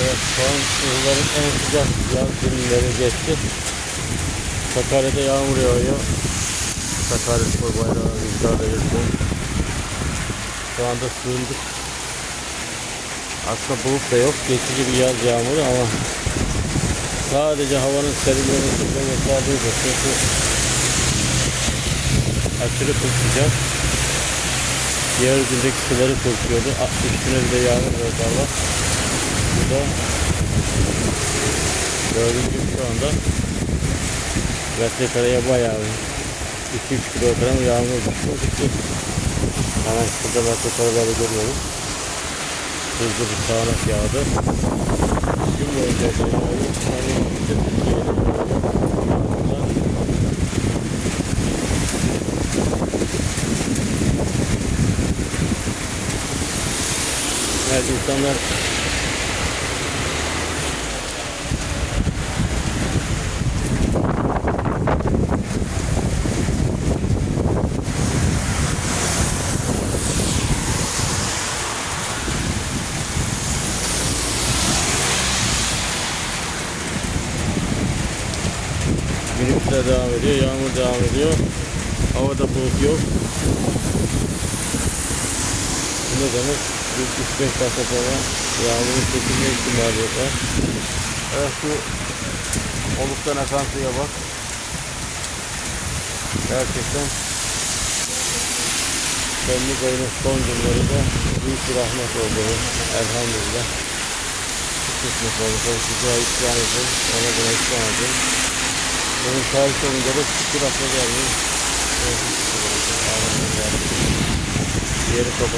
Evet şu an yılların en sıcak yaz günleri geçti. Sakarya'da yağmur yağıyor. Sakarya Spor bayrağı rüzgarda yırtın. Şu anda sığındık. Aslında bulut da yok. Geçici bir yaz yağmuru ama sadece havanın serinlemesi ve yeterlidir. Çünkü aşırı kıl sıcak. Diğer gündeki suları kurtuyordu. Üstüne bir de yağmur verdi Allah. Bu da dördüncü şu anda metrekareye bayağı 2-3 kilogram yağmur düşürdük ki hemen şurada metrekareleri görüyoruz. Hızlı bir sağanak yağdı. Gün boyunca Evet insanlar Minibüsler devam ediyor, yağmur devam ediyor. Havada bulut yok. Bu ne demek? Bir 3-5 dakika sonra yağmurun çekilme ihtimali yok. Evet şu oluktan akan suya bak. Gerçekten Temmuz ayının son günlerinde büyük bir rahmet oldu. Elhamdülillah. Kısmet oldu. Dua isyan edin. Ona buna isyan edin. Bunun tarih olunca da şükür akla gelmiyor. Evet, şükür